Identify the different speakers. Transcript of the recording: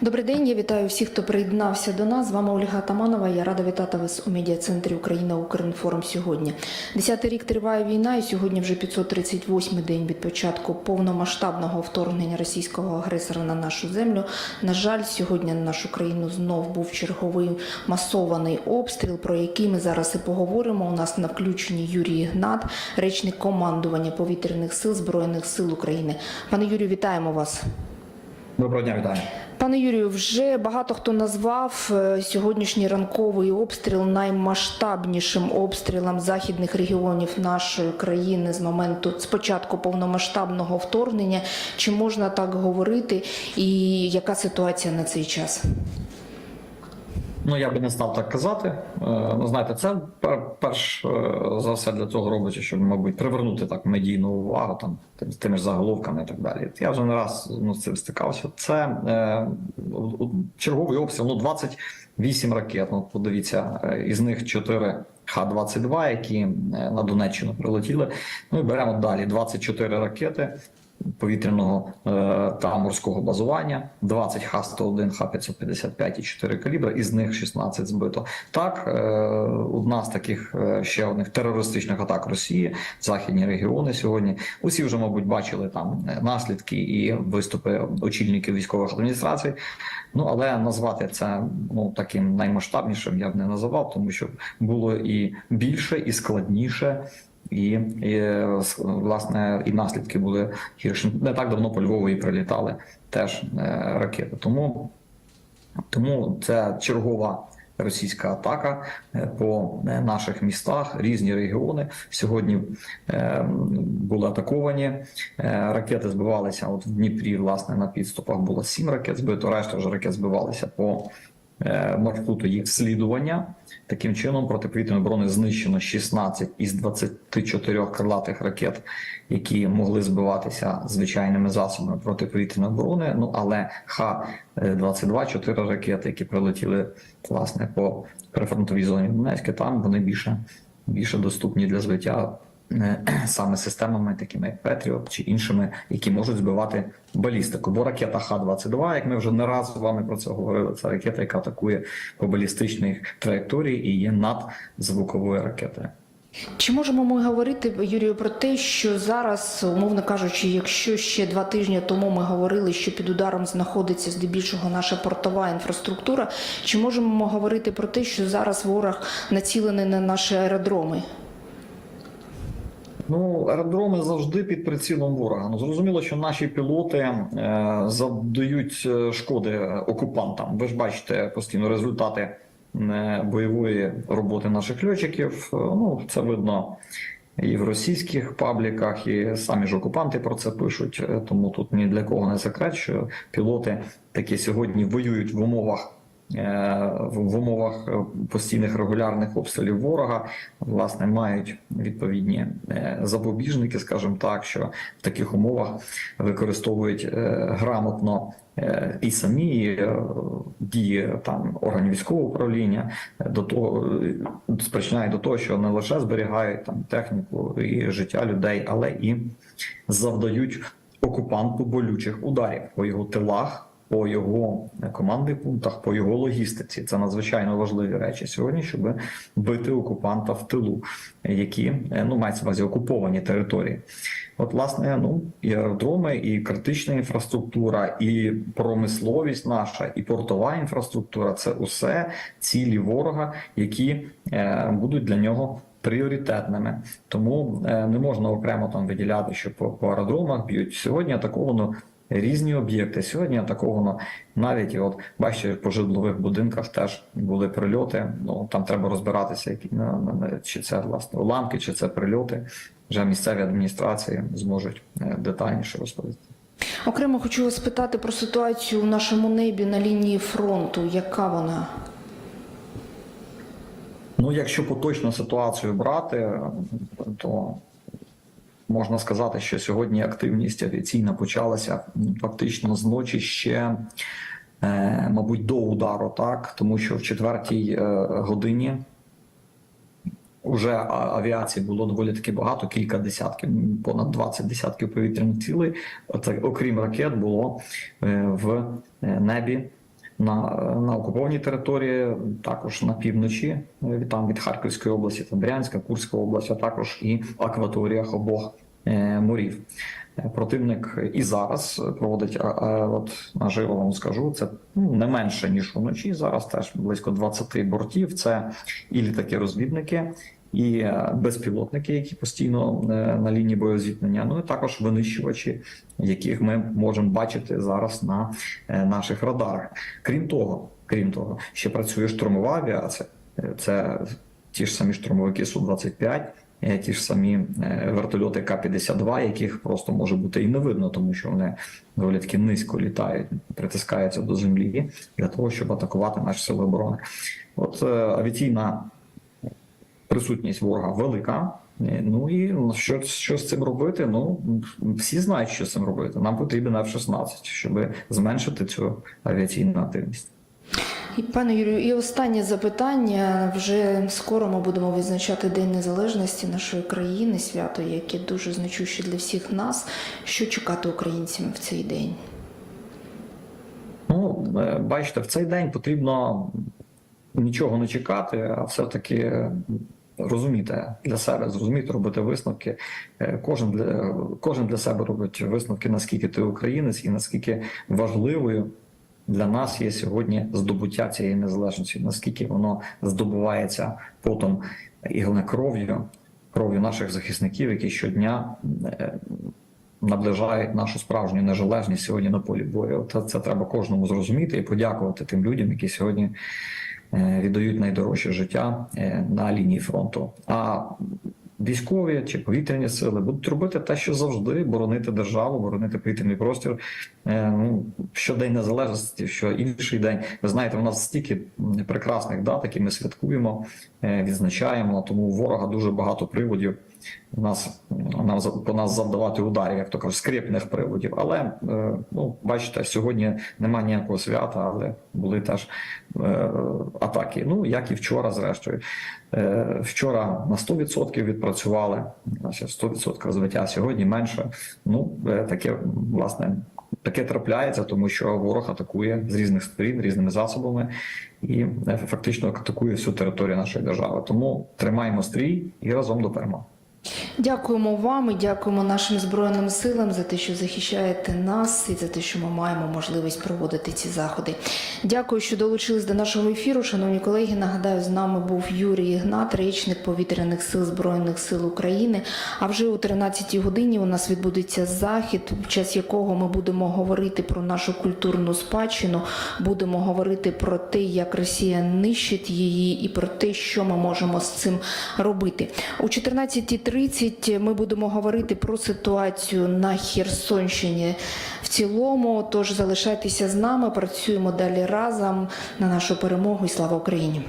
Speaker 1: Добрий день, я вітаю всіх, хто приєднався до нас. З вами Ольга Таманова. Я рада вітати вас у медіа-центрі Україна Укрінформ сьогодні. Десятий рік триває війна, і сьогодні вже 538-й день від початку повномасштабного вторгнення російського агресора на нашу землю. На жаль, сьогодні на нашу країну знов був черговий масований обстріл, про який ми зараз і поговоримо. У нас на включенні Юрій Ігнат, речник командування повітряних сил Збройних сил України. Пане Юрію, вітаємо вас.
Speaker 2: Доброго дня, вітаю.
Speaker 1: Пане Юрію, вже багато хто назвав е, сьогоднішній ранковий обстріл наймасштабнішим обстрілом західних регіонів нашої країни з моменту спочатку повномасштабного вторгнення. Чи можна так говорити? І яка ситуація на цей час?
Speaker 2: Ну я би не став так казати. Е, Ну знаєте, це перш е, за все для того робиться, щоб, мабуть, привернути так медійну увагу там тим- тими ж заголовками і так далі. Я вже не раз ну, з цим стикався. Це е, черговий обстріл, ну 28 ракет. Ну подивіться, е, із них 4 Х-22, які на Донеччину прилетіли. Ну і беремо далі 24 ракети. Повітряного е, та морського базування, 20 Х-101, Х-555 і 4 калібри, із них 16 збито. Так, е, одна з таких е, ще одних терористичних атак Росії, західні регіони сьогодні. Усі вже, мабуть, бачили там наслідки і виступи очільників військових адміністрацій. Ну але назвати це ну таким наймасштабнішим я б не називав, тому що було і більше, і складніше. І, і власне і наслідки були гірші. Не так давно по Львову і прилітали теж е, ракети. Тому, тому це чергова російська атака е, по е, наших містах, різні регіони. Сьогодні були атаковані. Ракети збивалися. От в Дніпрі, власне, на підступах було сім ракет збито. Решта вже ракет збивалися по маршруту їх слідування. Таким чином, протиповітряної оборони знищено 16 із 24 крилатих ракет, які могли збиватися звичайними засобами протиповітряної оборони. Ну але Х-22, 4 ракети, які прилетіли власне по прифронтовій зоні Донецька, там вони більше, більше доступні для збиття е, саме системами, такими як Петріот чи іншими, які можуть збивати балістику. Бо ракета Х-22, як ми вже не раз з вами про це говорили, це ракета, яка атакує по балістичних траєкторії і є надзвуковою ракетою.
Speaker 1: Чи можемо ми говорити, Юрію, про те, що зараз, умовно кажучи, якщо ще два тижні тому ми говорили, що під ударом знаходиться здебільшого наша портова інфраструктура, чи можемо ми говорити про те, що зараз ворог націлений на наші аеродроми?
Speaker 2: Ну, аеродроми завжди під прицілом ворога. Ну зрозуміло, що наші пілоти е, завдають е, шкоди окупантам. Ви ж бачите постійно результати е, бойової роботи наших льотчиків. Е, Ну це видно і в російських пабліках, і самі ж окупанти про це пишуть. Е, Тому тут ні для кого не секрет, що пілоти такі сьогодні воюють в умовах. Е, В умовах е, постійних регулярних обстрілів ворога власне мають відповідні е, запобіжники, скажімо так, що в таких умовах використовують грамотно і самі дії там органів військового управління до того спричиняють до того, що не лише зберігають там техніку і життя людей, але і завдають окупанту болючих ударів по його тилах. По його командних пунктах, по його логістиці, це надзвичайно важливі речі сьогодні, щоб бити окупанта в тилу, які е, ну мається увазі окуповані території. От, власне, ну і аеродроми, і критична інфраструктура, і промисловість наша, і портова інфраструктура це усе цілі ворога, які е, будуть для нього. Пріоритетними, тому е, не можна окремо там виділяти, що по, по аеродромах б'ють сьогодні. Атаковано різні об'єкти. Сьогодні атаковано навіть і от бачите, по житлових будинках теж були прильоти. Ну там треба розбиратися, які на, на, на чи це власне уламки, чи це прильоти. Вже місцеві адміністрації зможуть е, детальніше розповісти.
Speaker 1: Окремо хочу вас спитати про ситуацію у нашому небі на лінії фронту. Яка вона?
Speaker 2: Ну, якщо поточну ситуацію брати, то можна сказати, що сьогодні активність авіаційна почалася фактично з ночі ще, е, мабуть, до удару, так тому що в четвертій е, годині. Уже а- авіації було доволі таки багато, кілька десятків, понад 20 десятків повітряних цілей. Оце, окрім ракет, було е, в небі на, на окупованій території, також на півночі, е, там від Харківської області, та Брянська, Курська область, а також і в акваторіях обох е, морів. Е, Противник і зараз проводить от наживо вам скажу, це ну, не менше ніж уночі. Зараз теж близько 20 бортів. Це і літаки-розвідники, і е, безпілотники, які постійно е, на лінії боєзіткнення. Ну і також винищувачі, яких ми можемо бачити зараз на е, наших радарах. Крім того, крім того, ще працює штурмова авіація. Це ті ж самі штурмовики Су-25, е, ті ж самі вертольоти К-52, яких просто може бути і не видно, тому що вони доволі таки низько літають, притискаються до землі для того, щоб атакувати наші сили оборони. От авіаційна присутність ворога велика. Е, Ну і що, що з цим робити? Ну всі знають, що з цим робити. Нам потрібен F-16, щоб зменшити цю авіаційну активність.
Speaker 1: І, Пане Юрію, і останнє запитання. Вже скоро ми будемо відзначати День Незалежності нашої країни, свято, яке дуже значуще для всіх нас. Що чекати українцям в цей день?
Speaker 2: Ну, е, бачите, в цей день потрібно нічого не чекати, а все-таки розуміти для себе, зрозуміти, робити висновки. Е, Кожен для кожен для себе робить висновки, наскільки ти українець і наскільки важливою для нас є сьогодні здобуття цієї незалежності, наскільки воно здобувається потом і головне кров'ю, кров'ю наших захисників, які щодня е, наближають нашу справжню незалежність сьогодні на полі бою. Це, це треба кожному зрозуміти і подякувати тим людям, які сьогодні віддають найдорожче життя е, на лінії фронту. А військові чи повітряні сили будуть робити те, що завжди боронити державу, боронити повітряний простір. Е, Ну, щодень Незалежності, що інший день. Ви знаєте, у нас стільки прекрасних дат, які ми святкуємо, е, відзначаємо. Тому у ворога дуже багато приводів. Нас нам по нас завдавати ударів, як то кажуть, скрипних приводів. Але е, ну бачите, сьогодні немає ніякого свята, але були теж е, атаки. Ну як і вчора, зрештою. Е, Вчора на 100% відпрацювали, значить 100% збиття, сьогодні менше. Ну таке власне. Таке трапляється, тому що ворог атакує з різних сторін, різними засобами і фактично атакує всю територію нашої держави. Тому тримаємо стрій і разом до перемоги.
Speaker 1: Дякуємо вам і дякуємо нашим збройним силам за те, що захищаєте нас, і за те, що ми маємо можливість проводити ці заходи. Дякую, що долучились до нашого ефіру. Шановні колеги, нагадаю, з нами був Юрій Ігнат, речник повітряних сил збройних сил України. А вже о 13-й годині у нас відбудеться захід, в час якого ми будемо говорити про нашу культурну спадщину, будемо говорити про те, як Росія нищить її, і про те, що ми можемо з цим робити. У 14.30 ми будемо говорити про ситуацію на Херсонщині в цілому. Тож залишайтеся з нами, працюємо далі разом на нашу перемогу і слава Україні.